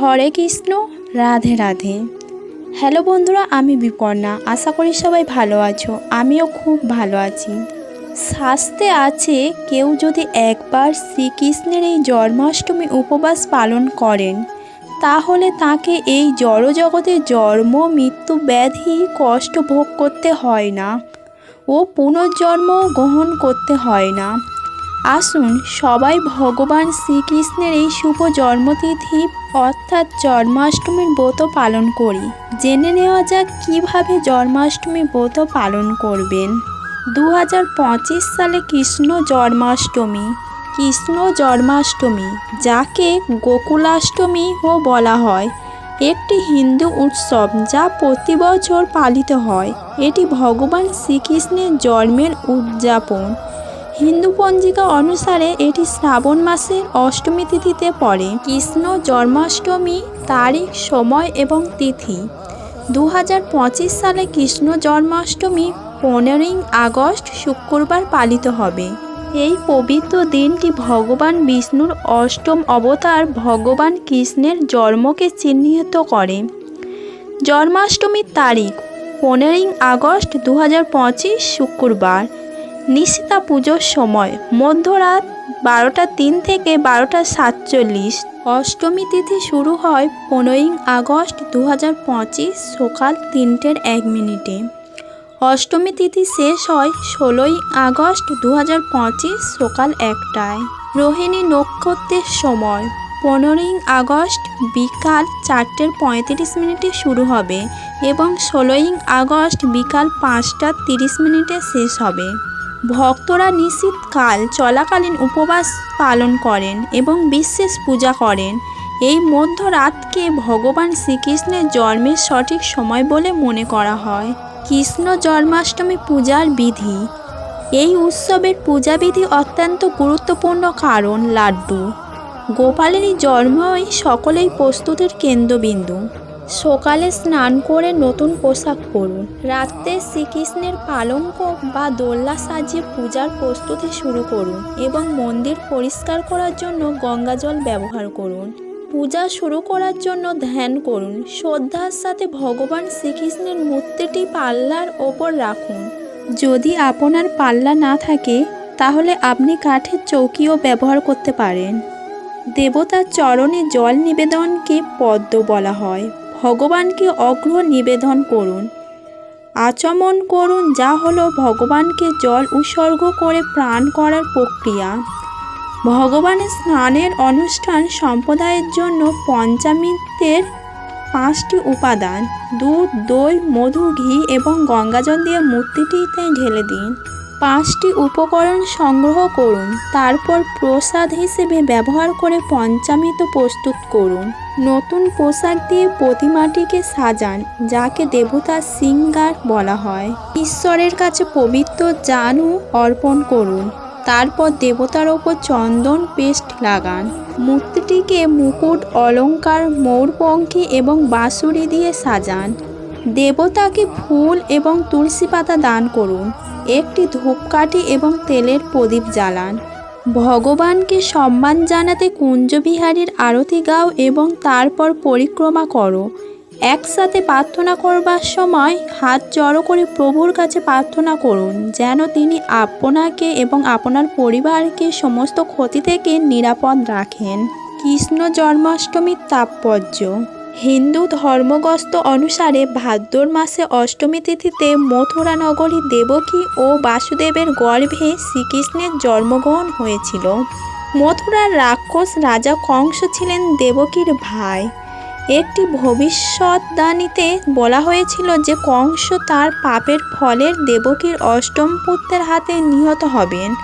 হরে Krishna, Radhe Radhe. Hello বন্ধুরা, আমি বিপর্ণা। আশা করি সবাই ভালো আছো। আমিও খুব ভালো আছি। শাস্তে আছে কেউ যদি একবার শ্রীকৃষ্ণের এই জন্মাষ্টমী উপবাস পালন করেন, তাহলে তাকে এই জড়জগতে জন্ম, মৃত্যু ব্যাধি কষ্ট ভোগ করতে হয় না ও পুনর্জন্ম গ্রহণ করতে হয় না। আসুন সবাই ভগবান শ্রীকৃষ্ণের এই শুভ জন্মতিথি অর্থাৎ জন্মাষ্টমীর ব্রত পালন করি। জেনে নেওয়া যাক কীভাবে জন্মাষ্টমী ব্রত পালন করবেন। দু হাজার পঁচিশ সালে কৃষ্ণ জন্মাষ্টমী। কৃষ্ণ জন্মাষ্টমী, যাকে গোকুলাষ্টমীও বলা হয়। একটি হিন্দু উৎসব যা প্রতি বছর পালিত হয়। এটি ভগবান শ্রীকৃষ্ণের জন্মের উদযাপন। হিন্দু পঞ্জিকা অনুসারে এটি শ্রাবণ মাসের অষ্টমী তিথিতে পড়ে। কৃষ্ণ জন্মাষ্টমী তারিখ, সময় এবং তিথি। দু হাজার পঁচিশ সালে কৃষ্ণ জন্মাষ্টমী পনেরোই আগস্ট শুক্রবার পালিত হবে। এই পবিত্র দিনটি ভগবান বিষ্ণুর অষ্টম অবতার ভগবান কৃষ্ণের জন্মকে চিহ্নিত করে। জন্মাষ্টমীর তারিখ, পনেরোই আগস্ট দু হাজার পঁচিশ শুক্রবার। নিশিতা পুজোর সময় মধ্যরাত বারোটা তিন থেকে বারোটা সাতচল্লিশ অষ্টমী তিথি শুরু হয় পনেরোই আগস্ট দু হাজার পঁচিশ সকাল তিনটের এক মিনিটে। অষ্টমী তিথি শেষ হয় ষোলোই আগস্ট দু হাজার পঁচিশ সকাল একটায়। রোহিণী নক্ষত্রের সময় পনেরোই আগস্ট বিকাল চারটের পঁয়ত্রিশ মিনিটে শুরু হবে এবং ষোলোই আগস্ট বিকাল পাঁচটা তিরিশ মিনিটে শেষ হবে। ভক্তরা নিশীতকাল চলাকালীন উপবাস পালন করেন এবং বিশেষ পূজা করেন। এই মধ্যরাতকে ভগবান শ্রীকৃষ্ণের জন্মের সঠিক সময় বলে মনে করা হয়। কৃষ্ণ জন্মাষ্টমী পূজার বিধি। এই উৎসবের পূজাবিধি অত্যন্ত গুরুত্বপূর্ণ কারণ লাড্ডু। গোপালেরই জন্মই সকলেই প্রস্তুতির কেন্দ্রবিন্দু। সকালে স্নান করে নতুন পোশাক পরুন। রাত্রে শ্রীকৃষ্ণের পালঙ্ক বা দোল্লা সাজিয়ে পূজার প্রস্তুতি শুরু করুন এবং মন্দির পরিষ্কার করার জন্য গঙ্গাজল ব্যবহার করুন। পূজা শুরু করার জন্য ধ্যান করুন। শ্রদ্ধার সাথে ভগবান শ্রীকৃষ্ণের মূর্তিটি পাল্লার ওপর রাখুন। যদি আপনার পাল্লা না থাকে, তাহলে আপনি কাঠের চৌকিও ব্যবহার করতে পারেন। দেবতার চরণে জল নিবেদনকে পদ্ম বলা হয়। ভগবানকে অগ্র নিবেদন করুন। আচমন করুন যা হলো ভগবানকে জল উৎসর্গ করে প্রাণ করার প্রক্রিয়া। ভগবানের স্নানের অনুষ্ঠান সম্প্রদায়ের জন্য পঞ্চামৃতের পাঁচটি উপাদান, দুধ, দই, মধু, ঘি এবং গঙ্গাজল দিয়ে মূর্তিটিতে ঢেলে দিন। পাঁচটি উপকরণ সংগ্রহ করুন। তারপর প্রসাদ হিসেবে ব্যবহার করে পঞ্চামৃত প্রস্তুত করুন। নতুন পোশাক দিয়ে প্রতিমাটিকে সাজান, যাকে দেবতার সিঙ্গার বলা হয়। ঈশ্বরের কাছে পবিত্র জানু অর্পণ করুন। তারপর দেবতার ওপর চন্দন পেস্ট লাগান। মূর্তিটিকে মুকুট অলঙ্কার ময়ূরপঙ্খী এবং বাঁশুরি দিয়ে সাজান। দেবতাকে ফুল এবং তুলসী পাতা দান করুন। একটি ধূপকাঠি এবং তেলের প্রদীপ জ্বালান। ভগবানকে সম্মান জানাতে কুঞ্জবিহারীর আরতি গাও এবং তারপর পরিক্রমা করো। একসাথে প্রার্থনা করবার সময় হাত জড়ো করে প্রভুর কাছে প্রার্থনা করুন, যেন তিনি আপনাকে এবং আপনার পরিবারকে সমস্ত ক্ষতি থেকে নিরাপদ রাখেন। কৃষ্ণ জন্মাষ্টমীর তাৎপর্য। হিন্দু ধর্মগ্রস্ত অনুসারে ভাদ্র মাসে অষ্টমী তিথিতে মথুরা নগরী দেবকী ও বাসুদেবের গর্ভে শ্রীকৃষ্ণের জন্মগ্রহণ হয়েছিল। মথুরার রাক্ষস রাজা কংস ছিলেন দেবকীর ভাই। একটি ভবিষ্যৎবাণীতে বলা হয়েছিল যে কংস তার পাপের ফলের দেবকীর অষ্টম পুত্রের হাতে নিহত হবেন।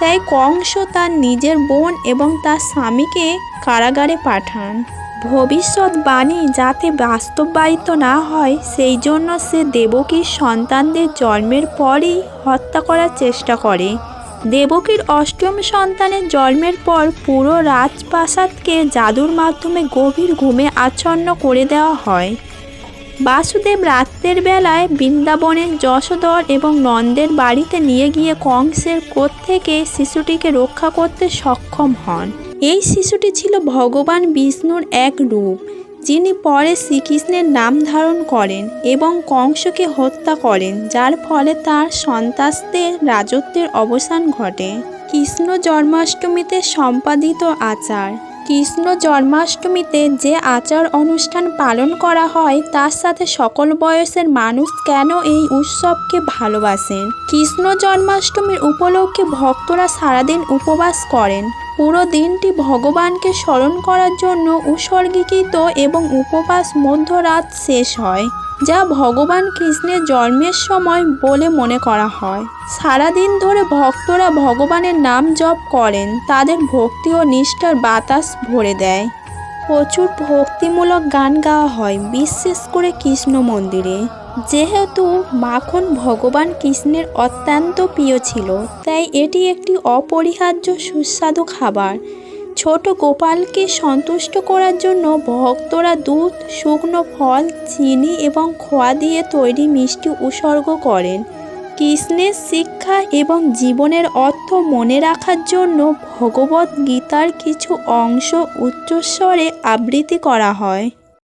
তাই কংস তার নিজের বোন এবং তার স্বামীকে কারাগারে পাঠান। ভবিষ্যৎবাণী যাতে বাস্তবায়িত না হয়, সেই জন্য সে দেবকীর সন্তানদের জন্মের পরই হত্যা করার চেষ্টা করে। দেবকীর অষ্টম সন্তানের জন্মের পর পুরো রাজপ্রাসাদকে জাদুর মাধ্যমে গভীর ঘুমে আচ্ছন্ন করে দেওয়া হয়। বাসুদেব রাত্রের বেলায় বৃন্দাবনের যশোদর এবং নন্দের বাড়িতে নিয়ে গিয়ে কংসের কোত্থেকে থেকে শিশুটিকে রক্ষা করতে সক্ষম হন। এই শিশুটি ছিল ভগবান বিষ্ণুর এক রূপ, যিনি পরে শ্রীকৃষ্ণের নাম ধারণ করেন এবং কংসকে হত্যা করেন, যার ফলে তার সন্তাসদের রাজত্বের অবসান ঘটে। কৃষ্ণ জন্মাষ্টমীতে সম্পাদিত আচার। কৃষ্ণ জন্মাষ্টমীতে যে আচার অনুষ্ঠান পালন করা হয়, তার সাথে সকল বয়সের মানুষ কেন এই উৎসবকে ভালোবাসেন? কৃষ্ণ জন্মাষ্টমীর উপলক্ষে ভক্তরা সারাদিন উপবাস করেন। পুরো দিনটি ভগবানকে স্মরণ করার জন্য উৎসর্গীকৃত এবং উপবাস মধ্যরাত শেষ হয়, যা ভগবান কৃষ্ণের জন্মের সময় বলে মনে করা হয়। সারাদিন ধরে ভক্তরা ভগবানের নাম জপ করেন, তাদের ভক্তি ও নিষ্ঠার বাতাস ভরে দেয়। প্রচুর ভক্তিমূলক গান গাওয়া হয়, বিশেষ করে কৃষ্ণ মন্দিরে। যেহেতু মাখন ভগবান কৃষ্ণের অত্যন্ত প্রিয় ছিল, তাই এটি একটি অপরিহার্য সুস্বাদু খাবার। ছোট গোপালকে সন্তুষ্ট করার জন্য ভক্তরা দুধ, শুকনো ফল, চিনি এবং খোয়া দিয়ে তৈরি মিষ্টি উৎসর্গ করেন। কৃষ্ণের শিক্ষা এবং জীবনের অর্থ মনে রাখার জন্য ভগবত গীতার কিছু অংশ উচ্চস্বরে আবৃত্তি করা হয়।